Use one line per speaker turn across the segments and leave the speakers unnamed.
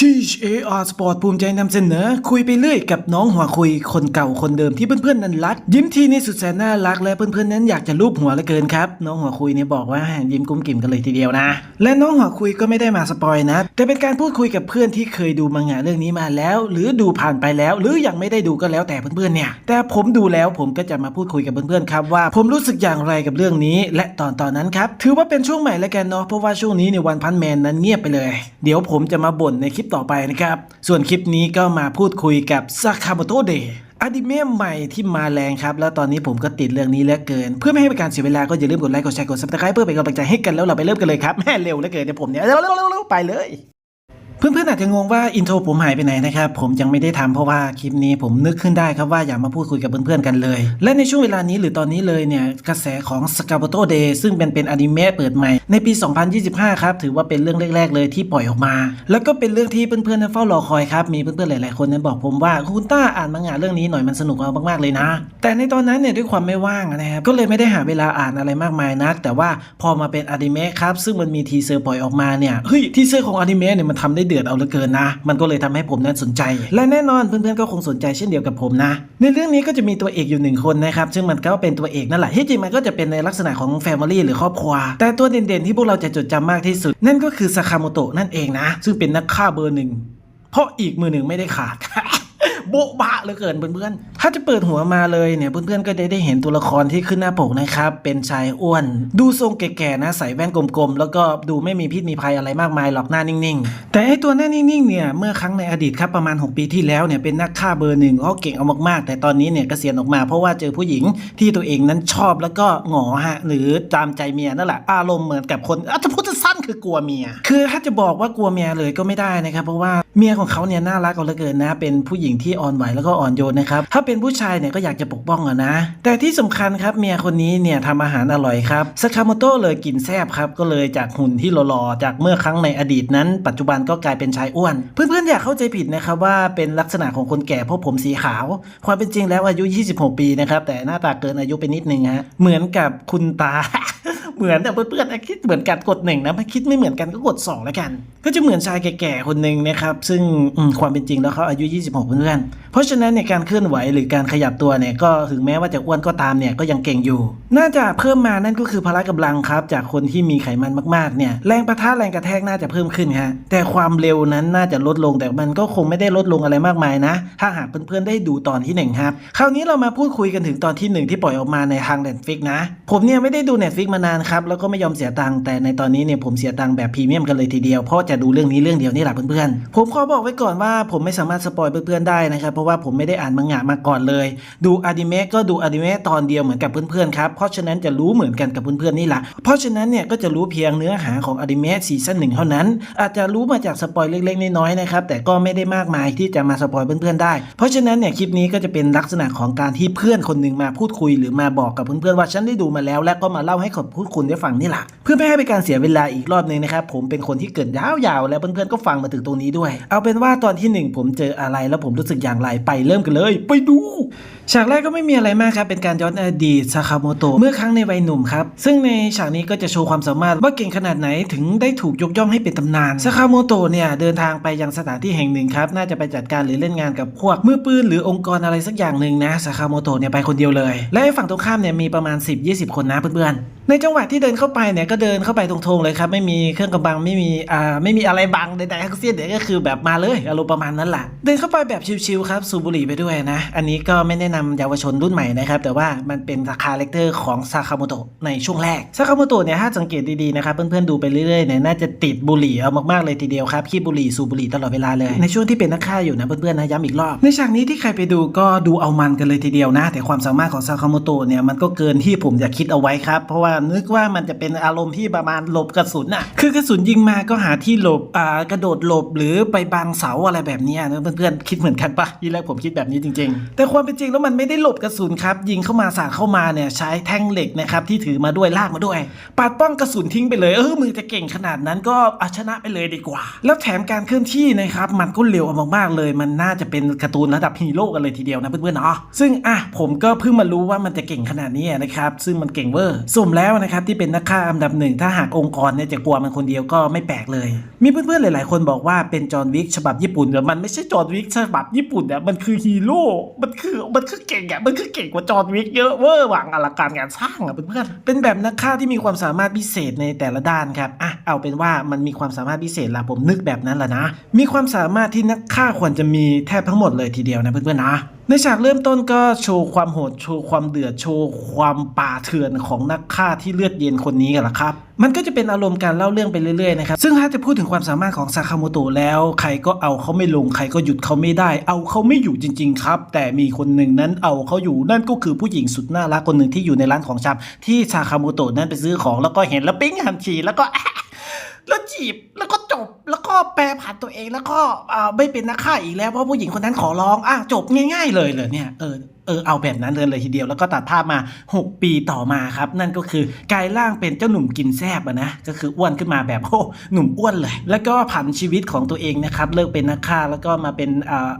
THAR Sport ภูมิใจนำเสนอ คุยไปเรื่อยกับน้องหัวคุยคนเก่าคนเดิมที่เพื่อนๆนั้นรัก ยิ้มทีนี่สุดแสนน่ารักและเพื่อนๆนั้นอยากจะลูบหัวเหลือเกินครับ น้องหัวคุยเนี่ยบอกว่ายิ้มกุ้มกิ่มกันเลยทีเดียวนะ และน้องหัวคุยก็ไม่ได้มาสปอยนะ แต่เป็นการพูดคุยกับเพื่อนที่เคยดูมังงะเรื่องนี้มาแล้ว หรือดูผ่านไปแล้ว หรือยังไม่ได้ดูก็แล้วแต่เพื่อนๆเนี่ย แต่ผมดูแล้วผมก็จะมาพูดคุยกับเพื่อนๆครับว่า ผมรู้สึกอย่างไรกับเรื่องนี้ และตอนตอนนั้นครับถือว่าเป็นช่วงใหม่แล้วกันเนาะเพราะว่าช่วงนี้ในวันพันแมนนั้นเงียบไปเลย เดี๋ยวผมจะมาบ่นในคลิปต่อไปนะครับ ส่วนคลิปนี้ก็มาพูดคุยกับซากาโมโตเดะอนิเมะใหม่ที่มาแรงครับ แล้วตอนนี้ผมก็ติดเรื่องนี้เหลือเกิน เพื่อไม่ให้เป็นการเสียเวลาก็อย่าลืมกดไลค์กดแชร์กดซับสไครป์เพื่อเป็นกำลังใจให้กันแล้วเราไปเริ่มกันเลยครับแม่เร็วเหลือเกินเนี่ยผมเนี่ยเร็วๆไปเลย เพื่อนๆอาจจะงงว่าอินโทรผมหายไปไหนนะครับผมยังไม่ได้ทำเพราะว่าคลิปนี้ผมนึกขึ้นได้ครับว่าอยากมาพูดคุยกับเพื่อนๆกันเลย และในช่วงเวลานี้หรือตอนนี้เลยเนี่ยกระแสของ s c a b o t o Day ซึ่งเป็นเป็นอนิเมะเปิดใหม่ในปี 2025 ครับถือว่าเป็นเรื่องแรกๆเลยที่ปล่อยออกมา แล้วก็เป็นเรื่องที่เพื่อนๆนั้นเฝ้ารอคอยครับมีเพื่อนๆหลายๆคนนั้นบอกผมว่าคุณต้าอ่านมังงะเรื่องนี้หน่อยมันสนุกเอามากๆเลยนะ แต่ในตอนนั้นเนี่ยด้วยความไม่ว่างนะครับก็เลยไม่ได้หาเวลาอ่านอะไรมากมายนัก แต่ว่าพอมาเป็นอนิเมะครับซึ่งมันมีทีเซอร์ปล่อยออกมาเนี่ยเฮ้ยทีเซอร์ของอนิเมะเนี่ยมันทำได้เดือดเอาเหลือเกินนะ มันก็เลยทำให้ผมนั้นสนใจ และแน่นอนเพื่อนๆก็คงสนใจเช่นเดียวกับผมนะ ในเรื่องนี้ก็จะมีตัวเอกอยู่หนึ่งคนนะครับซึ่งมันก็เป็นตัวเอกนั่นแหละที่จริงมันก็จะเป็นในลักษณะของแฟมิลี่หรือครอบครัวแต่ตัวเด่นๆที่พวกเราจะจดจำมากที่สุด นั่นก็คือซาคาโมโตะนั่นเองนะ ซึ่งเป็นนักฆ่าเบอร์หนึ่งเพราะอีกมือหนึ่งไม่ได้ขาด โบ๊ะบะเหลือเกินเพื่อนๆ ถ้าจะเปิดหัวมาเลยเนี่ยเพื่อนๆ ก็ได้ได้เห็นตัวละครที่ขึ้นหน้าปกนะครับ เป็นชายอ้วน ดูทรงแก่ๆนะใส่แว่นกลมๆ แล้วก็ดูไม่มีพิษมีภัยอะไรมากมายหรอกหน้านิ่งๆ แต่ไอตัวหน้านิ่งๆเนี่ยเมื่อครั้งในอดีตครับประมาณ 6 ปีที่แล้วเนี่ยเป็นนักฆ่าเบอร์หนึ่งเขาเก่งเอามากๆ แต่ตอนนี้เนี่ยเกษียณออกมาเพราะว่าเจอผู้หญิงที่ตัวเองนั้นชอบแล้วก็หงอฮะหรือตามใจเมียนั่นแหละอารมณ์เหมือนกับคนอาจจะพูดสั้นคือกลัวเมีย คือถ้าจะบอกว่ากลัวเมียเลยก็ไม่ได้นะครับเพราะว่าเมียของเขาเนี่ยน่ารักเอาเหลือเกินนะเป็นผู้หญิงที่อ่อนไหวแล้วก็อ่อนโยนนะครับถ้าเป็นผู้ชายเนี่ยก็อยากจะปกป้องอะนะ แต่ที่สำคัญครับเมียคนนี้เนี่ยทำอาหารอร่อยครับสคาโมโตะเลยกินแซบครับก็เลยจากหุ่นที่หล่อๆจากเมื่อครั้งในอดีตนั้น ปัจจุบันก็กลายเป็นชายอ้วน เพื่อนๆอยากเข้าใจผิดนะครับว่าเป็นลักษณะของคนแก่เพราะผมสีขาว ความเป็นจริงแล้วอายุ 26 ปีนะครับแต่หน้าตาเกินอายุไปนิดนึงฮะเหมือนกับคุณตาเหมือนแต่เพื่อนๆคิดเหมือนกันกดหนึ่งนะคิดไม่เหมือนกันก็กดสองแล้วกัน ก็จะเหมือนชายแก่ๆคนหนึ่งนะครับ ซึ่งความเป็นจริงแล้วเขาอายุ 26 เพื่อนเพราะฉะนั้นในการเคลื่อนไหวหรือการขยับตัวเนี่ยก็ถึงแม้ว่าจะอ้วนก็ตามเนี่ยก็ยังเก่งอยู่ น่าจะเพิ่มมานั่นก็คือพละกำลังครับ จากคนที่มีไขมันมากๆเนี่ยแรงประทะแรงกระแทกน่าจะเพิ่มขึ้นฮะแต่ความเร็วนั้นน่าจะลดลงแต่มันก็คงไม่ได้ลดลงอะไรมากมายนะ ถ้าหากเพื่อนๆได้ดูตอนที่หนึ่งครับ คราวนี้เรามาพูดคุยกันถึงตอนที่หนึ่งที่ปล่อยออกมาในทาง Netflix นะ ผมเนี่ยไม่ได้ดู Netflix มานานครับแล้วก็ไม่ยอมเสียตังค์แต่ในตอนนี้เนี่ยผมเสียตังค์แบบพรีเมียมกันเลยทีเดียวเพราะจะดูเรื่องนี้เรื่องเดียวนี่แหละเพื่อนๆ ผมขอบอกไว้ก่อนว่าผมไม่สามารถสปอยเพื่อนๆได้นะครับ เพราะว่าผมไม่ได้อ่านมังงะมาก่อนเลย ดูอนิเมะก็ดูอนิเมะตอนเดียวเหมือนกับเพื่อนๆครับ เพราะฉะนั้นจะรู้เหมือนกันกับเพื่อนๆนี่แหละ เพราะฉะนั้นเนี่ยก็จะรู้เพียงเนื้อหาของอนิเมะซีซั่นหนึ่งเท่านั้น อาจจะรู้มาจากสปอยเล็กๆน้อยๆนะครับ แต่ก็ไม่ได้มากมายที่จะมาสปอยเพื่อนๆได้ เพราะฉะนั้นเนี่ยคลิปนี้ก็จะเป็นลักษณะของการที่เพื่อนคนหนึ่งมาพูดคุยหรือมาบอกกับเพื่อนๆว่าฉันได้ดูมาแล้ว และก็มาเล่าให้กับพูดคุณได้ฟังนี่แหละเพื่อไม่ให้เป็นการเสียเวลาอีกรอบหนึงนะครับผมเป็นคนที่เกิดยาวๆแล้วเพื่อนๆก็ฟังมาถึงตรงนี้ด้วย เอาเป็นว่าตอนที่หนึ่งผมเจออะไรแล้วผมรู้สึกอย่างไรไปเริ่มกันเลย ไปดูฉากแรกก็ไม่มีอะไรมากครับเป็นการย้อนอดีตซาคาโมโตะเมื่อครั้งในวัยหนุ่มครับซึ่งในฉากนี้ก็จะโชว์ความสามารถว่าเก่งขนาดไหนถึงได้ถูกยกย่องให้เป็นตำนานซาคาโมโตะเนี่ยเดินทางไปยังสถานที่แห่งหนึ่งครับน่าจะไปจัดการหรือเล่นงานกับพวกมือปืนหรือองค์กรอะไรสักอย่างหนึ่งนะซาคาโมโตะเนี่ยไปคนเดียวเลย และฝั่งตรงข้ามเนี่ยมีประมาณ 10-20 คนนะเพื่อนๆ ในจังหวะที่เดินเข้าไปเนี่ยก็เดินเข้าไปตรงๆเลยครับ ไม่มีเครื่องกำบังไม่มีอ่าไม่มีอะไรบังใดๆทั้งสิ้นเดี๋ยวก็คือแบบมาเลยอารมณ์ประมาณนั้นแหละเดินเข้าไปแบบชิวๆครับสูบบุหรี่ไปด้วยนะ อันนี้ก็ไม่แนะนำเยาวชนรุ่นใหม่นะครับแต่ว่ามันเป็นคาแรคเตอร์ของซาคาโมโตะในช่วงแรกซาคาโมโตะเนี่ยถ้าสังเกตดีๆนะครับเพื่อนๆดูไปเรื่อยๆเนี่ยน่าจะติดบุหรี่เอามากๆเลยทีเดียวครับขี้บุหรี่สูบบุหรี่ตลอดเวลาเลยในช่วงที่เป็นนักฆ่าอยู่นะเพื่อนๆนะย้ำอีกรอบในฉากนี้ที่ใครไปดูก็ดูเอามันกันเลยทีเดียวนะ แต่ความสามารถของซาคาโมโตะเนี่ยมันก็เกินที่ผมจะคิดเอาไว้ครับเพราะว่านึกว่ามันจะเป็นอารมณ์ที่ประมาณหลบกระสุนอะ คือกระสุนยิงมาก็หาที่หลบอ่ากระโดดหลบหรือไปบังเสาอะไรแบบนี้นะเพื่อนๆคิดเหมือนกันปะทีแรกผมคิดแบบนี้จริง ๆ แต่ความเป็นจริงแล้วมันไม่ได้หลบกระสุนครับยิงเข้ามาสาดเข้ามาเนี่ยใช้แท่งเหล็กนะครับที่ถือมาด้วยลากมาด้วยปัดป้องกระสุนทิ้งไปเลยเออมือจะเก่งขนาดนั้นก็เอาชนะไปเลยดีกว่า แล้วแถมการเคลื่อนที่นะครับมันก็เร็วมากๆเลย มันน่าจะเป็นการ์ตูนระดับฮีโร่กันเลยทีเดียวนะเพื่อนๆเนาะซึ่งอะผมก็เพิ่งมารู้ว่ามันจะเก่งขนาดนี้นะครับซึ่งมันเก่งเวอร์สมแล้วแล้วนะครับที่เป็นนักฆ่าอันดับหนึ่งถ้าหากองค์กรเนี่ยจะกลัวมันคนเดียวก็ไม่แปลกเลย มีเพื่อนๆหลายๆคนบอกว่าเป็นจอห์นวิกฉบับญี่ปุ่นแต่มันไม่ใช่จอห์นวิกฉบับญี่ปุ่นเนี่ยมันคือฮีโร่มันคือมันคือเก่งอะมันคือเก่งกว่าจอห์นวิกเยอะเวอร์หวังอลังการงานสร้างอะเพื่อนๆเป็นแบบนักฆ่าที่มีความสามารถพิเศษในแต่ละด้านครับอะเอาเป็นว่ามันมีความสามารถพิเศษละผมนึกแบบนั้นแหละนะ มีความสามารถที่นักฆ่าควรจะมีแทบทั้งหมดเลยทีเดียวนะเพื่อนๆนะ ในฉากเริ่มต้นก็โชว์ความโหด โชว์ความเดือด โชว์ความป่าเถื่อนของนักฆ่าที่เลือดเย็นคนนี้กันละครับ มันก็จะเป็นอารมณ์การเล่าเรื่องไปเรื่อยๆนะครับ ซึ่งถ้าจะพูดถึงความสามารถของซาคาโมโตะแล้ว ใครก็เอาเขาไม่ลง ใครก็หยุดเขาไม่ได้ เอาเขาไม่อยู่จริง ๆ ครับ แต่มีคนหนึ่งนั้นเอาเขาอยู่ นั่นก็คือผู้หญิงสุดน่ารักคนหนึ่งที่อยู่ในร้านของชำที่ซาคาโมโตะนั้นไปซื้อของแล้วก็เห็นแล้วปิ๊งหันฉีแล้วก็ แล้วจีบแล้วก็จบแล้วก็แปรผันตัวเองแล้วก็ไม่เป็นนักฆ่าอีกแล้วเพราะผู้หญิงคนนั้นขอร้องอะจบง่าย ๆ เลยเลยเนี่ยเออ ออเอาแบบนั้นเลยเลยทีเดียวแล้วก็ตัดภาพมา 6 ปีต่อมาครับ นั่นก็คือกลายร่างเป็นเจ้าหนุ่มกินแซบอะนะก็คืออ้วนขึ้นมาแบบโอ้หนุ่มอ้วนเลย แล้วก็ผันชีวิตของตัวเองนะครับเลิกเป็นนักฆ่าแล้วก็มาเป็นอ่า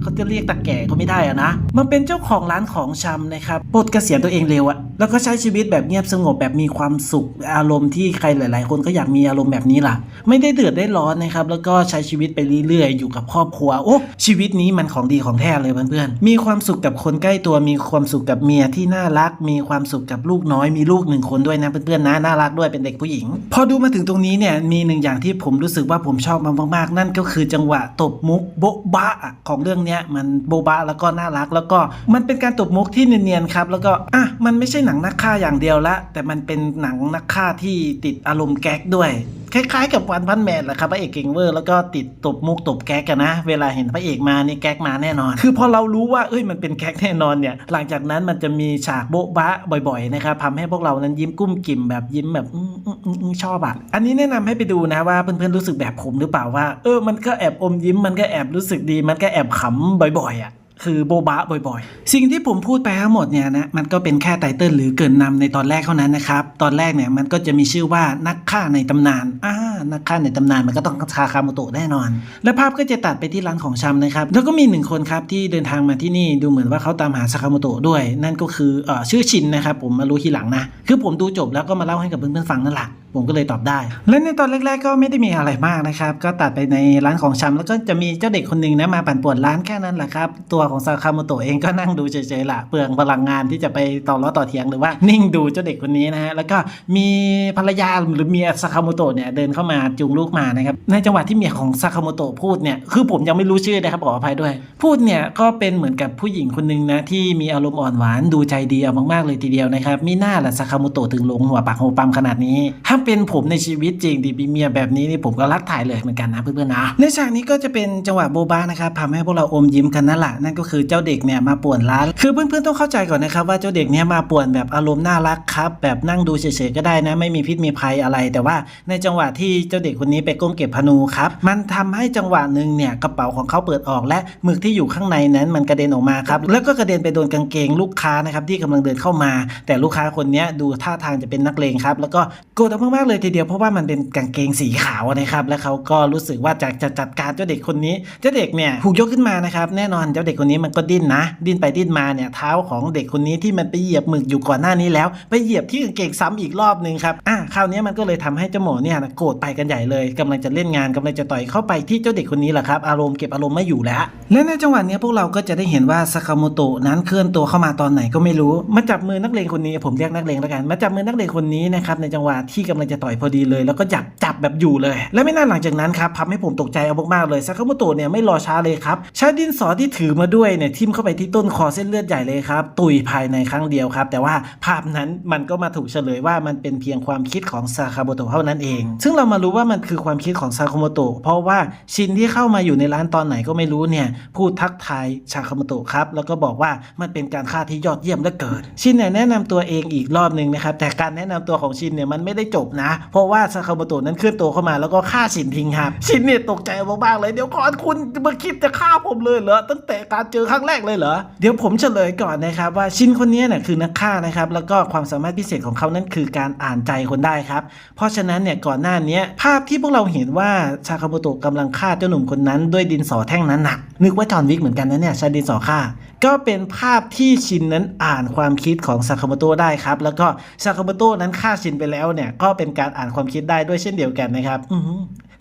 เขาจะเรียกตาแก่ก็ไม่ได้อะนะมาเป็นเจ้าของร้านของชำนะครับปลดเกษียณตัวเองเร็วอะแล้วก็ใช้ชีวิตแบบเงียบสงบแบบมีความสุขอารมณ์ที่ใครหลาย ๆ คนก็อยากมีอารมณ์แบบนี้ล่ะ ไม่ได้เดือดได้ร้อนนะครับแล้วก็ใช้ชีวิตไปเรื่อย ๆ อยู่กับครอบครัวโอ้ชีวิตนี้มันของดีของแท้เลยเพื่อนๆมีความสุขกับคนใกล้ตัวมีความสุขกับเมียที่น่ารัก มีความสุขกับลูกน้อยมีลูกหนึ่งคนด้วยนะเพื่อนๆนะน่ารักด้วยเป็นเด็กผู้หญิง พอดูมาถึงตรงนี้เนี่ยมีหนึ่งอย่างที่ผมรู้สึกว่าผมชอบมันมากๆ นั่นก็คือจังหวะตบมุกโบ๊ะบะอะของเรื่องเนี้ยมันโบ๊ะบะแล้วก็น่ารัก แล้วก็มันเป็นการตบมุกที่เนียนๆครับแล้วก็อะมันไม่ใช่หนังนักฆ่าอย่างเดียวละแต่มันเป็นหนังนักฆ่าที่ติดอารมณ์แก๊กด้วย คล้ายๆกับวันพันแมนแหละครับพระเอกเก่งเวอร์แล้วก็ติดตบมุกตบแก๊กกันนะ เวลาเห็นพระเอกมานี่แก๊กมาแน่นอน คือพอเรารู้ว่าเอ้ยมันเป็นแก๊กแน่นอนเนี่ยหลังจากนั้นมันจะมีฉากโบ๊ะบะบ่อยๆนะครับทำให้พวกเรานั้นยิ้มกุ้มกิ่มแบบยิ้มแบบอืมอืมอืมอืมชอบอะอันนี้แนะนำให้ไปดูนะว่าเพื่อนๆรู้สึกแบบผมหรือเปล่าว่า เออมันก็แอบอมยิ้มมันก็แอบรู้สึกดี มันก็แอบขำบ่อยๆอะ คือโบบะบ่อยๆ สิ่งที่ผมพูดไปทั้งหมดเนี่ยนะมันก็เป็นแค่ไตเติ้ลหรือเกินนำในตอนแรกเท่านั้นนะครับ ตอนแรกเนี่ยมันก็จะมีชื่อว่านักฆ่าในตำนานอ่านักฆ่าในตำนานมันก็ต้องคาคาโมโตะแน่นอน และภาพก็จะตัดไปที่ร้านของชำนะครับ แล้วก็มีหนึ่งคนครับที่เดินทางมาที่นี่ดูเหมือนว่าเขาตามหาซากาโมโตะด้วย นั่นก็คืออชื่อชินนะครับผมมารู้ทีหลังนะคือผมดูจบแล้วก็มาเล่าให้กับเพื่อนๆฟังนั่นแหละ ผมก็เลยตอบได้ และในตอนแรกๆก็ไม่ได้มีอะไรมากนะครับ ก็ตัดไปในร้านของชำแล้วก็จะมีเจ้าเด็กคนหนึ่งนะมาปั่นป่วนร้านแค่นั้นแหละครับ ตัวของซาคาโมโตะเองก็นั่งดูเฉยๆละเปลืองพลังงานที่จะไปต่อล้อต่อเถียงหรือว่านิ่งดูเจ้าเด็กคนนี้นะฮะแล้วก็มีภรรยาหรือเมียซาคาโมโตะเนี่ยเดินเข้ามาจูงลูกมานะครับในจังหวะที่เมียของซาคาโมโตะพูดเนี่ยคือผมยังไม่รู้ชื่อนะครับขออภัยด้วย พูดเนี่ยก็เป็นเหมือนกับผู้หญิงคนหนึ่งนะที่มีอารมณ์อ่อนหวานดูใจดีเอามากๆเลยทีเดียวนะครับมีหน้าแหละซาคาโมโตะถึงหลงหัวปากหัวปั๊มขนาดนี้ถ้าเป็นผมในชีวิตจริงดีมีเมียแบบนี้นี่ผมก็รักถ่ายเลยเหมือนกันนะเพื่อนๆนะในฉากนี้ก็จะเป็นจังหวะโบบานะครับทำให้พวกเราอมยิ้มกันนั่นแหละนั่นก็คือเจ้าเด็กเนี่ยมาป่วนร้าน คือเพื่อนๆต้องเข้าใจก่อนนะครับว่าเจ้าเด็กเนี่ยมาป่วนแบบอารมณ์น่ารักครับแบบนั่งดูเฉยๆก็ได้นะ ไม่มีพิษมีภัยอะไร แต่ว่าในจังหวะที่เจ้าเด็กคนนี้ไปก้มเก็บพนูครับมันทำให้จังหวะหนึ่งเนี่ยกระเป๋าของเขาเปิดออกและหมึกที่อยู่ข้างในนั้นมันกระเด็นออกมาครับแล้วก็กระเด็นไปโดนกางเกงลูกค้านะครับที่กำลังเดินเข้ามา แต่ลูกค้าคนนี้ดูท่าทางจะเป็นนักเลงครับแล้วก็โกรธมากๆเลยทีเดียวเพราะว่ามันเป็นกางเกงสีขาวนะครับและเขาก็รู้สึกว่าจะจะจัดการเจ้าเด็กคนนี้ เจ้าเด็กเนี่ยถูกยกขึ้นมานะครับแน่นอนเจ้าเด็กคนนี้มันก็ดิ้นนะ ดิ้นไปดิ้นมาเนี่ยเท้าของเด็กคนนี้ที่มันไปเหยียบหมึกอยู่ก่อนหน้านี้แล้ว ไปเหยียบที่กางเกงซ้ำอีกรอบหนึ่งครับอะคราวนี้มันก็เลยทำให้เจ้าหมอเนี่ยโกรธไปกันใหญ่เลยกำลังจะเล่นงานกำลังจะต่อยเข้าไปที่เจ้าเด็กคนนี้แหละครับอารมณ์เก็บอารมณ์ไม่อยู่แล้วและในจังหวะนี้พวกเราก็จะได้เห็นว่าซากาโมโตะนั้นเคลื่อนตัวเข้ามาตอนไหนก็ไม่รู้มาจับมือนักเลงคนนี้ผมเรียกนักเลงแล้วกันมาจับมือนักเลงคนนี้นะครับในจังหวะที่กำลังจะต่อยพอดีเลย แล้วก็จับจับแบบอยู่เลย และไม่นานหลังจากนั้นครับทำให้ผมตกใจเอามากๆเลยซากาโมโตะเนี่ยไม่รอช้าเลยครับใช้ดินสอที่ถือมาด้วยเนี่ยทิ่มเข้าไปที่ต้นคอเส้นเลือดใหญ่เลยครับตุยภายในครั้งเดียวครับ แต่ว่าภาพนั้นมันก็มาถูกเฉลยว่ามันเป็นเพียงความคิดของซากาโมโตะเท่านั้นเอง ซึ่งเรามารู้ว่ามันคือความคิดของซากาโมโตะเพราะว่าชินที่เข้ามาอยู่ในร้านตอนไหนก็ไม่รู้เนี่ยพูดทักทายชาคาโมโตะครับแล้วก็บอกว่ามันเป็นการฆ่าที่ยอดเยี่ยมเหลือเกินชินเนี่ยแนะนำตัวเองอีกรอบหนึ่งนะครับแต่การแนะนำตัวของชินเนี่ยมันไม่ได้จบนะ เพราะว่าซากาโมโตะนั้นเคลื่อนตัวเข้ามาแล้วก็ฆ่าชินทิ้งครับชินเนี่ยตกใจมากๆเลยเดี๋ยวก่อนคุณมาคิดจะฆ่าผมเลยเหรอตั้งแต่การเจอครั้งแรกเลยเหรอเดี๋ยวผมเฉลยก่อนนะครับว่าชินคนนี้เนี่ยคือนักฆ่านะครับแล้วก็ความสามารถพิเศษของเขานั้นคือการอ่านใจคนได้ครับเพราะฉะนั้นเนี่ยก่อนหน้านี้ภาพที่พวกเราเห็นว่าชาคาโมโตะกำลังฆ่าเจ้าหนุ่มคนนั้นด้วยดินสอแท่งนั้นหน่ะนึกว่าจอห์นวิกเหมือนกันนะเนี่ยใช้ดินสอฆ่าก็เป็นภาพที่ชินนั้นอ่านความคิดของซากาโมโตะได้ครับแล้วก็ซากาโมโตะนั้นฆ่าชินไปแล้วเนี่ยก็เป็นการอ่านความคิดได้ด้วยเช่นเดียวกันนะครับ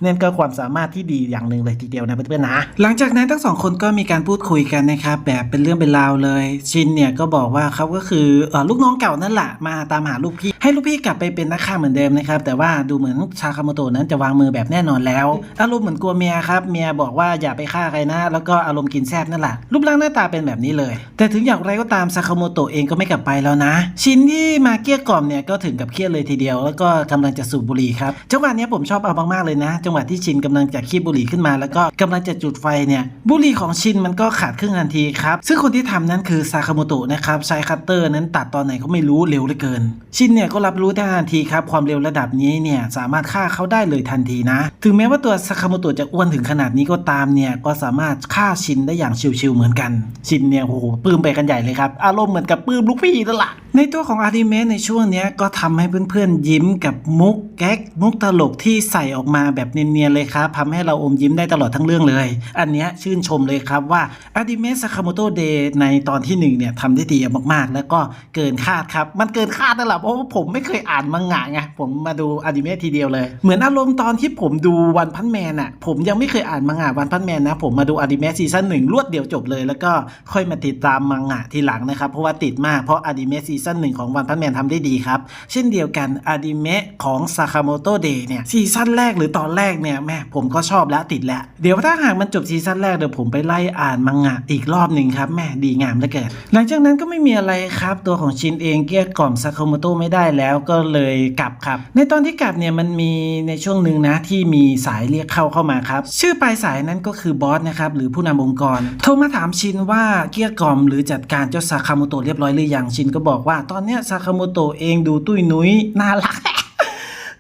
นั่นก็ความสามารถที่ดีอย่างหนึ่งเลยทีเดียวนะเพื่อนๆนะหลังจากนั้นทั้งสองคนก็มีการพูดคุยกันนะครับแบบเป็นเรื่องเป็นราวเลย ชินเนี่ยก็บอกว่าเขาก็คืออลูกน้องเก่านั่นแหละมาตามหาลูกพี่ ให้ลูกพี่กลับไปเป็นนักฆ่าเหมือนเดิมนะครับแต่ว่าดูเหมือนชาคาโมโตะนั้นจะวางมือแบบแน่นอนแล้วอารมณ์เหมือนกลัวเมียครับเมียบอกว่าอย่าไปฆ่าใครนะ แล้วก็อารมณ์กินแซบนั่นแหละรูปร่างหน้าตาเป็นแบบนี้เลย แต่ถึงอย่างไรก็ตามซาคาโมโตะเองก็ไม่กลับไปแล้วนะ ชินที่มาเกลี้ยกล่อมเนี่ยก็ถึงกับเครียดเลยทีเดียว แล้วก็กำลังจะสูบบุหรี่ครับจังหวะนี้ผมชอบเอามากๆเลยนะจังหวะที่ชินกำลังจะคีบบุหรี่ขึ้นมา แล้วก็กำลังจะจุดไฟเนี่ยบุหรี่ของชินมันก็ขาดครึ่งทันทีครับซึ่งคนที่ทำนั้นคือซาคาโมโตะนะครับใช้คัตเตอร์นั้นตัดตอนไหนก็ไม่รู้เร็วเหลือเกิน ชินเนี่ยก็รับรู้ได้ทันทีครับความเร็วระดับนี้เนี่ยสามารถฆ่าเขาได้เลยทันทีนะ ถึงแม้ว่าตัวซาคาโมโตะจะอ้วนถึงขนาดนี้ก็ตามเนี่ยก็สามารถฆ่าชินได้อย่างชิวๆเหมือนกัน ชินเนี่ยโอ้โหปื้มไปกันใหญ่เลยครับอารมณ์เหมือนกับปื้มลูกพี่นั่นแหละในตัวของอาริเมะในช่วงนี้ก็ทำให้เพื่อนๆยิ้มกับมุกแก๊กมุกตลกที่ใส่ออกมาแบบเนียนๆเลยครับทำให้เราอมยิ้มได้ตลอดทั้งเรื่องเลย อันเนี้ยชื่นชมเลยครับว่าอาริเมะซากาโมโตเดย์ในตอนที่หนึ่งเนี่ยทำได้ดีมากๆ แล้วก็เกินคาดครับ มันเกินคาดนั่นแหละเพราะว่าผมไม่เคยอ่านมังงะไงผมมาดูอนิเมะทีเดียวเลย เหมือนอารมณ์ตอนที่ผมดูวันพันแมนอะผมยังไม่เคยอ่านมังงะวันพันแมนนะ ผมมาดูอนิเมะซีซั่นหนึ่งรวดเดียวจบเลย แล้วก็ค่อยมาติดตามมังงะทีหลังนะครับ เพราะว่าติดมากเพราะอนิเมะซีซั่นหนึ่งของวันพันแมนทำได้ดีครับ เช่นเดียวกันอนิเมะของซาคาโมโตเดย์เนี่ยซีซั่นแรกหรือตอนแรกเนี่ยแม่ผมก็ชอบแล้วติดแล้ว เดี๋ยวถ้าหากมันจบซีซั่นแรกเดี๋ยวผมไปไล่อ่านมังงะอีกรอบหนึ่งครับแม่ดีงามเหลือเกินหลังจากนั้นก็ไม่มีอะไรครับ ตัวของชินเองเกลี้ยกล่อมซาคาโมโตะไม่ได้แล้วก็เลยกลับครับ ในตอนที่กลับเนี่ยมันมีในช่วงหนึ่งนะที่มีสายเรียกเข้าเข้ามาครับ ชื่อปลายสายนั้นก็คือบอสนะครับหรือผู้นำองค์กร โทรมาถามชินว่าเกลี้ยกล่อมหรือจัดการเจ้าซาคาโมโตะเรียบร้อยหรือยังชินก็บอกว่าตอนเนี้ยซาคาโมโตะเองดูตุ้ยนุ้ยน่ารัก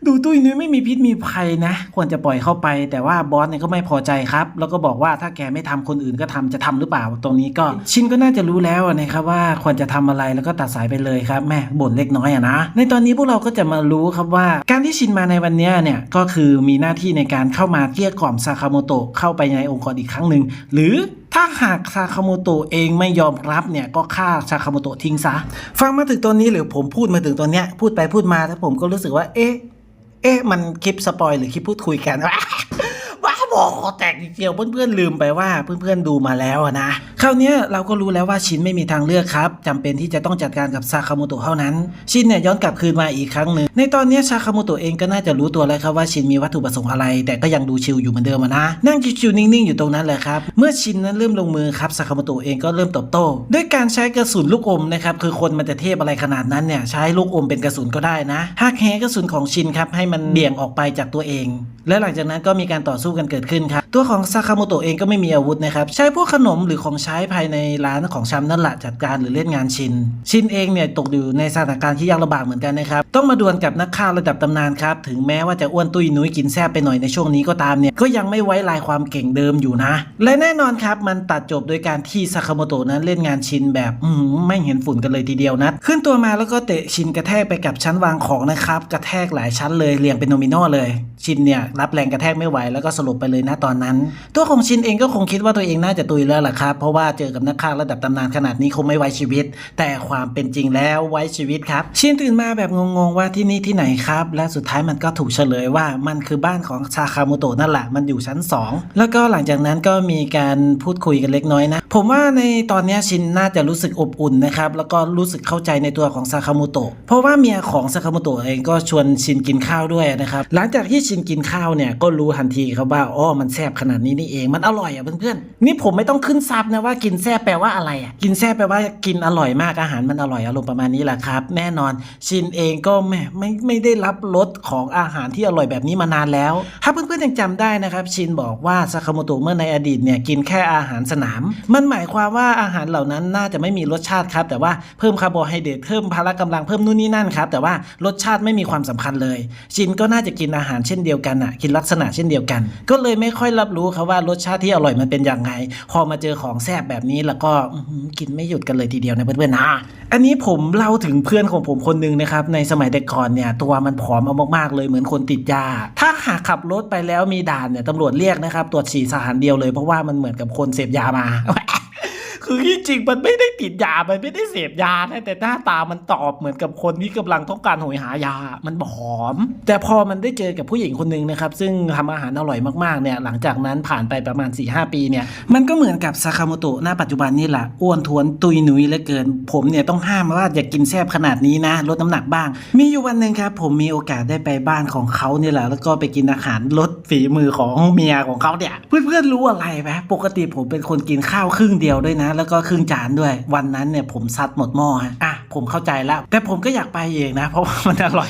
ดูตุ้ยนุ้ยไม่มีพิษมีภัยนะ ควรจะปล่อยเข้าไป แต่ว่าบอสเนี่ยก็ไม่พอใจครับ แล้วก็บอกว่าถ้าแกไม่ทำคนอื่นก็ทำจะทำหรือเปล่าตรงนี้ก็ ชินก็น่าจะรู้แล้วนะครับว่าควรจะทำอะไรแล้วก็ตัดสายไปเลยครับแม่บ่นเล็กน้อยอะนะ ในตอนนี้พวกเราก็จะมารู้ครับว่า การที่ชินมาในวันเนี้ยเนี่ยก็คือมีหน้าที่ในการเข้ามาเกลี้ยกล่อมซาคาโมโตะเข้าไปในองค์กรอีกครั้งหนึ่งหรือถ้าหากซาคาโมโตะเองไม่ยอมรับเนี่ยก็ฆ่าซาคาโมโตะทิ้งซะ ฟังมาถึงตอนนี้หรือผมพูดมาถึงตอนเนี้ยพูดไปพูดมาแล้วผมก็รู้สึกว่าเอ๊ะ เอ๊ะ มันคลิปสปอยหรือคลิปพูดคุยกันว้า บอกคอแตกจริงๆเพื่อนๆลืมไปว่าเพื่อนๆดูมาแล้วอะนะคราวนี้เราก็รู้แล้วว่าชินไม่มีทางเลือกครับจำเป็นที่จะต้องจัดการกับซาคาโมโตะเท่านั้น ชินเนี่ยย้อนกลับคืนมาอีกครั้งหนึ่งในตอนนี้ซาคาโมโตะเองก็น่าจะรู้ตัวแล้วครับว่าชินมีวัตถุประสงค์อะไร แต่ก็ยังดูชิลอยู่เหมือนเดิมนะนั่งชิวๆนิ่งๆอยู่ตรงนั้นแหละครับเมื่อชินนั้นเริ่มลงมือครับซาคาโมโตะเองก็เริ่มตอบโต้ด้วยการใช้กระสุนลูกอมนะครับคือคนมันจะเทพอะไรขนาดนั้นเนี่ยใช้ลูกอมเป็นกระสุนก็ได้นะหากแฮกระสุนของชินครับให้มันเบี่ยงออกไปจากตัวเอง และหลังจากนั้นก็มีการต่อสู้กันเกิดขึ้นครับ ตัวของซาคาโมโตะเองก็ไม่มีอาวุธนะครับ ใช้พวกขนมหรือของใช้ภายในร้านของชำนั่นแหละจัดการหรือเล่นงานชิน ชินเองเนี่ยตกอยู่ในสถานการณ์ที่ยากลำบากเหมือนกันนะครับ ต้องมาดวลกับนักฆ่าระดับตำนานครับ ถึงแม้ว่าจะอ้วนตุ้ยนุ้ยกินแซ่บไปหน่อยในช่วงนี้ก็ตามเนี่ย ก็ยังไม่ไว้ลายความเก่งเดิมอยู่นะ และแน่นอนครับมันตัดจบโดยการที่ซาคาโมโตะนั้นเล่นงานชินแบบอืไม่เห็นฝุ่นกันเลยทีเดียวนะ ขึ้นตัวมาแล้วก็เตะชินกระแทกไปกับชั้นวางของนะครับ กระแทกหลายชั้นเลยเรียงเป็นโนมิโนเลย ชินเนี่ยรับแรงกระแทกไม่ไหวแล้วก็สลบไปเลยนะตอนนั้น ตัวของชินเองก็คงคิดว่าตัวเองน่าจะตุยแล้วล่ะครับ เพราะว่าเจอกับนักฆ่าระดับตำนานขนาดนี้คงไม่ไว้ชีวิต แต่ความเป็นจริงแล้วไว้ชีวิตครับ ชินตื่นมาแบบงงๆว่าที่นี่ที่ไหนครับ และสุดท้ายมันก็ถูกเฉลยว่ามันคือบ้านของซาคาโมโตะนั่นแหละมันอยู่ชั้น 2 แล้วก็หลังจากนั้นก็มีการพูดคุยกันเล็กน้อยนะ ผมว่าในตอนนี้ชินน่าจะรู้สึกอบอุ่นนะครับแล้วก็รู้สึกเข้าใจในตัวของซาคาโมโตะเพราะว่าเมียของซาคาโมโตะเองก็ชวนชินกินข้าวด้วยนะครับหลังจากที่ชินกินข้าวเนี่ยก็รู้ทันทีครับว่าอ๋อมันแซ่บขนาดนี้นี่เองมันอร่อยอะเพื่อนๆนี่ผมไม่ต้องขึ้นซับนะว่ากินแซ่บแปลว่าอะไรอะกินแซ่บแปลว่ากินอร่อยมากอาหารมันอร่อยอารมณ์ประมาณนี้แหละครับแน่นอนชินเองก็ไม่ไม่ไม่ได้รับรสของอาหารที่อร่อยแบบนี้มานานแล้ว ถ้าเพื่อนๆยังจำได้นะครับ ชินบอกว่าซากาโมโตะเมื่อในอดีตเนี่ยกินแค่อาหารสนาม มันหมายความว่าอาหารเหล่านั้นน่าจะไม่มีรสชาติครับแต่ว่าเพิ่มคาร์โบไฮเดรตเพิ่มพละกำลังเพิ่มนู่นนี่นั่นครับแต่ว่ารสชาติไม่มีความสำคัญเลย ชินก็น่าจะกินอาหารเช่นเดียวกันอะกินลักษณะเช่นเดียวกัน ก็เลยไม่ค่อยรับรู้ครับว่ารสชาติที่อร่อยมันเป็นอยังไง พอมาเจอของแซ่บแบบนี้แล้วก็กินไม่หยุดกันเลยทีเดียวนะเพื่อนๆนะอันนี้ผมเล่าถึงเพื่อนของผมคนหนึ่งนะครับในสมัยแต่ก่อนเนี่ยตัวมันผอมเอามากๆเลยเหมือนคนติดยา ถ้าหากขับรถไปแล้วมีด่านเนี่ยตำรวจเรียกนะครับตรวจฉี่สถานเดียวเลยเพราะว่ามันเหมือนกับคนเสพยามา คือที่จริงมันไม่ได้ติดยา มันไม่ได้เสพยานะแต่หน้าตามันตอบเหมือนกับคนที่กำลังต้องการโหยหายา มันผอม แต่พอมันได้เจอกับผู้หญิงคนหนึ่งนะครับ ซึ่งทำอาหารอร่อยมากๆเนี่ย หลังจากนั้นผ่านไปประมาณ4ีหปีเนี่ย มันก็เหมือนกับซากาโมโตะหน้าปัจจุบันนี่แหละ อ้วนท้วนตุยหนุยเหลือเกิน ผมเนี่ยต้องห้ามว่าอย่ากินแซ่บขนาดนี้นะ ลดน้ำหนักบ้าง มีอยู่วันหนึ่งครับผมมีโอกาสได้ไปบ้านของเขาเนี่ยแหละ แล้วก็ไปกินอาหารลดฝีมือของเมียของเขาเนี่ย เพื่อนๆรู้อะไรไหมปกติผมเป็นคนกินข้าวครึ่งเดียวด้วยนะแล้วก็ครึ่งจานด้วย วันนั้นเนี่ยผมซัดหมดหม้อฮะอะผมเข้าใจแล้ว แต่ผมก็อยากไปเองนะ เพราะว่ามันอร่อย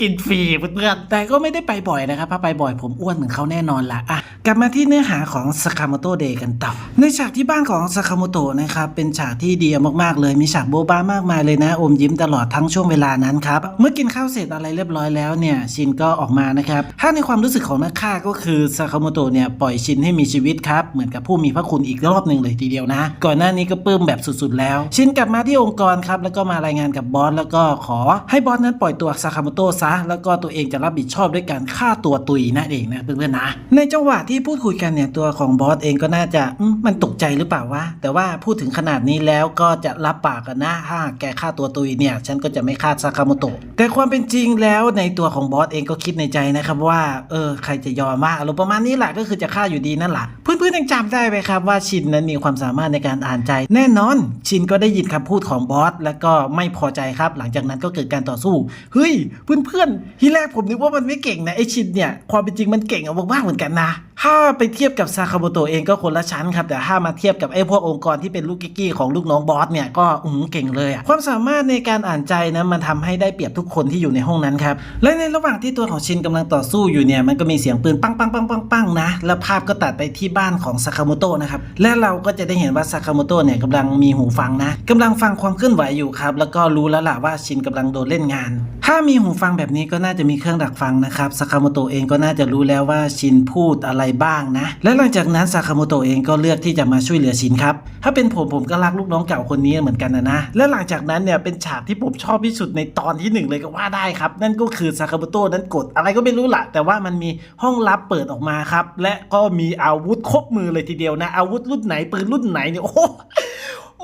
กินฟรีเพื่อนแต่ก็ไม่ได้ไปบ่อยนะครับถ้าไปบ่อยผมอ้วนเหมือนเขาแน่นอนละอะกลับมาที่เนื้อหาของสคาโมโตเดย์กันต่อในฉากที่บ้านของสคาโมโตนะครับเป็นฉากที่ดีมากๆเลยมีฉากโบ๊ะบ้ามากมายเลยนะ อมยิ้มตลอดทั้งช่วงเวลานั้นครับเมื่อกินข้าวเสร็จอะไรเรียบร้อยแล้วเนี่ยชินก็ออกมานะครับถ้าในความรู้สึกของนักฆ่าก็คือสคาโมโตเนี่ยปล่อยชินให้มีชีวิตครับเหมือนกับผู้มีพระคุณอีกรอบหนึ่งเลยทีเดียวนะ ก่อนหน้านี้ก็ปลื้มแบบสุดๆ แล้ว ชินกลับมาที่องค์กรครับแล้วก็มารายงานกับบอสแล้วก็ขอให้บอสนั้นปล่อยตัวซากาโมโตะซะแล้วก็ตัวเองจะรับผิดชอบด้วยการฆ่าตัวตุยนั่นเองนะเพื่อนๆนะในจังหวะที่พูดคุยกันเนี่ยตัวของบอสเองก็น่าจะมันตกใจหรือเปล่าวะแต่ว่าพูดถึงขนาดนี้แล้วก็จะรับปากกันนะถ้าแกฆ่าตัวตุยเนี่ยฉันก็จะไม่ฆ่าซากาโมโตะแต่ความเป็นจริงแล้วในตัวของบอสเองก็คิดในใจนะครับว่าเออใครจะยอมมากอารมณ์ประมาณนี้แหละก็คือจะฆ่าอยู่ดีนั่นแหละเพื่อนๆยังจำได้ไหมครับว่าชินนั้นมีความสามารถในการอ่านใจ แน่นอน ชินก็ได้ยินคำพูดของบอสแล้วก็ไม่พอใจครับ หลังจากนั้นก็เกิดการต่อสู้เฮ้ยเพื่อนๆที่แรกผมนึกว่ามันไม่เก่งนะไอชินเนี่ยความเป็นจริงมันเก่งเอามากๆเหมือนกันนะ ถ้าไปเทียบกับซาคาโมโตเองก็คนละชั้นครับ แต่ถ้ามาเทียบกับไอ้พวกองค์กรที่เป็นลูกกิกกี้ของลูกน้องบอสเนี่ยก็อืมเก่งเลยอะความสามารถในการอ่านใจนะมันทำให้ได้เปรียบทุกคนที่อยู่ในห้องนั้นครับ และในระหว่างที่ตัวของชินกำลังต่อสู้อยู่เนี่ยมันก็มีเสียงปืนปังปังปังปังปังนะ แล้วภาพก็ตัดไปที่บ้านของซาคาโมโตนะครับ และเราก็จะได้เห็นว่าซาคาโมโตเนี่ยกำลังมีหูฟังนะกำลังฟังความเคลื่อนไหวอยู่ครับ แล้วก็รู้แล้วล่ะว่าชินกำลังโดนเล่นงาน ถ้ามีหูฟังแบบนี้ก็น่าจะมีเครื่องดักฟังนะครับซาคาโมโตเองก็น่าจะรู้แล้วว่าชินพูดอะไรบ้างนะ และหลังจากนั้นซาคาโมโตะเองก็เลือกที่จะมาช่วยเหลือชินครับ ถ้าเป็นผมผมก็รักลูกน้องเก่าคนนี้เหมือนกันนะนะ และหลังจากนั้นเนี่ยเป็นฉากที่ผมชอบที่สุดในตอนที่หนึ่งเลยก็ว่าได้ครับ นั่นก็คือซาคาโมโตะนั้นกดอะไรก็ไม่รู้ละแต่ว่ามันมีห้องลับเปิดออกมาครับ และก็มีอาวุธครบมือเลยทีเดียวนะ อาวุธรุ่นไหนปืนรุ่นไหนเนี่ยโอ้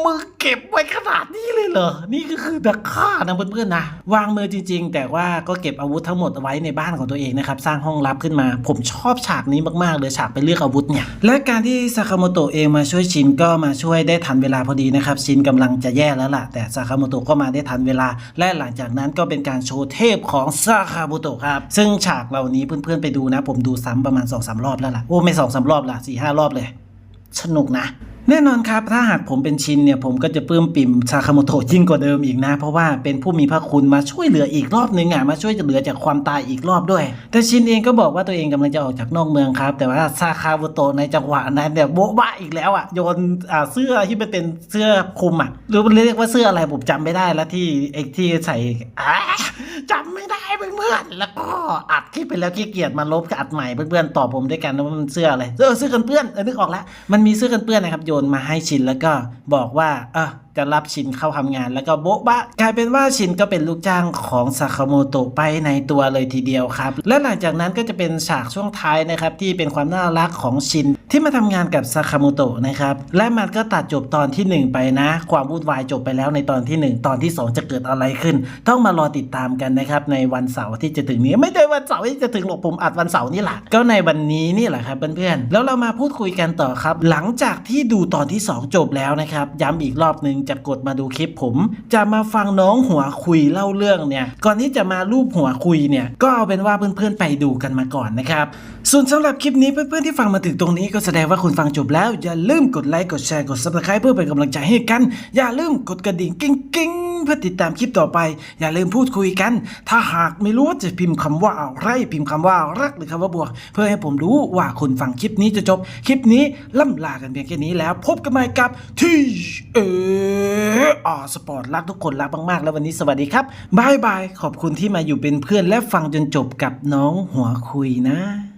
มือเก็บไว้ขนาดนี้เลยเหรอ นี่ก็คือดักฆ่านะเพื่อนๆนะ วางมือจริง ๆ แต่ว่าก็เก็บอาวุธทั้งหมดเอาไว้ในบ้านของตัวเองนะครับ สร้างห้องลับขึ้นมา ผมชอบฉากนี้มากๆเลยฉากไปเลือกอาวุธเนี่ย และการที่ซากาโมโตะเองมาช่วยชินก็มาช่วยได้ทันเวลาพอดีนะครับ ชินกำลังจะแย่แล้วล่ะ แต่ซากาโมโตะก็มาได้ทันเวลา และหลังจากนั้นก็เป็นการโชว์เทพของซากาโมโตะครับ ซึ่งฉากเหล่านี้เพื่อนๆไปดูนะ ผมดูซ้ำประมาณ2อสรอบแล้วล่ะ โอ้ไม่สองสารอบละสี่ห้ารอบเลย สนุกนะ แน่นอนครับ ถ้าหากผมเป็นชินเนี่ย ผมก็จะปลื้มปิ่มซาคาโมโตะยิ่งกว่าเดิมอีกนะ เพราะว่าเป็นผู้มีพระคุณมาช่วยเหลืออีกรอบนึงอะมาช่วยเหลือจากความตายอีกรอบด้วย แต่ชินเองก็บอกว่าตัวเองกำลังจะออกจากนอกเมืองครับ แต่ว่าซาคาโมโตะในจังหวะนั้นเนี่ยโบ๊ะบะอีกแล้วอะโยนอ่าเสื้อที่มันเป็นเสื้อคลุมอะหรือมันเรียกว่าเสื้ออะไรผมจำไม่ได้แล้วที่ไอ้ที่ใส่อ่าจำไม่ได้เพื่อนๆแล้วก็อัดคลิปไปแล้วขี้เกียจมาลบกับอัดใหม่เพื่อนๆตอบผมด้วยกันว่ามันเสื้ออะไรเออเสื้อกันเปื้อนนึกออกแล้วมันมีเสื้อกันเปื้อนนะครับโยนมาให้ชินแล้วก็บอกว่าเออ จะรับชินเข้าทำงาน แล้วก็โบ๊ะบะกลายเป็นว่าชินก็เป็นลูกจ้างของซาคาโมโตะไปในตัวเลยทีเดียวครับ และหลังจากนั้นก็จะเป็นฉากช่วงท้ายนะครับที่เป็นความน่ารักของชินที่มาทำงานกับซาคาโมโตะนะครับและมันก็ตัดจบตอนทีหนึ่งไปนะ ความวุ่นวายจบไปแล้วในตอนที่หนึ่งตอนที่สองจะเกิดอะไรขึ้น ต้องมารอติดตามกันนะครับในวันเสาร์ที่จะถึงนี้ไม่ใช่วันเสาร์ที่จะถึงหรอกผมอัดวันเสาร์นี่แหละก็ในวันนี้นี่แหละครับเพื่อนๆแล้วเรามาพูดคุยกันต่อครับ หลังจากที่ดูตอนที่ 2 จบแล้วนะครับย้ำอีกรอบหนึ่งจะกดมาดูคลิปผม จะมาฟังน้องหัวคุยเล่าเรื่องเนี่ยก่อนที่จะมารูปหัวคุยเนี่ยก็เอาเป็นว่าเพื่อนๆไปดูกันมาก่อนนะครับส่วนสำหรับคลิปนี้เพื่อนๆที่ฟังมาถึงตรงนี้ก็แสดงว่าคุณฟังจบแล้วอย่าลืมกดไลค์กดแชร์กดซับสไคร b e เพื่อเป็นกำลังใจให้กัน อย่าลืมกดกระดิ่งกิ้ง เพื่อติดตามคลิปต่อไป อย่าลืมพูดคุยกัน ถ้าหากไม่รู้จะพิมพ์คำว่าอะไรพิมพ์คำว่ารักหรือคำว่าบวก เพื่อให้ผมรู้ว่าคุณฟังคลิปนี้จะจบ คลิปนี้ล่ำลากันเพียงแค่นี้แล้ว พบกันใหม่กับที่เอออสปอร์ตรักทุกคนรักมากๆ แล้ววันนี้สวัสดีครับบายบายขอบคุณที่มาอยู่เป็นเพื่อนและฟังจนจบกับน้องหัวคุยนะ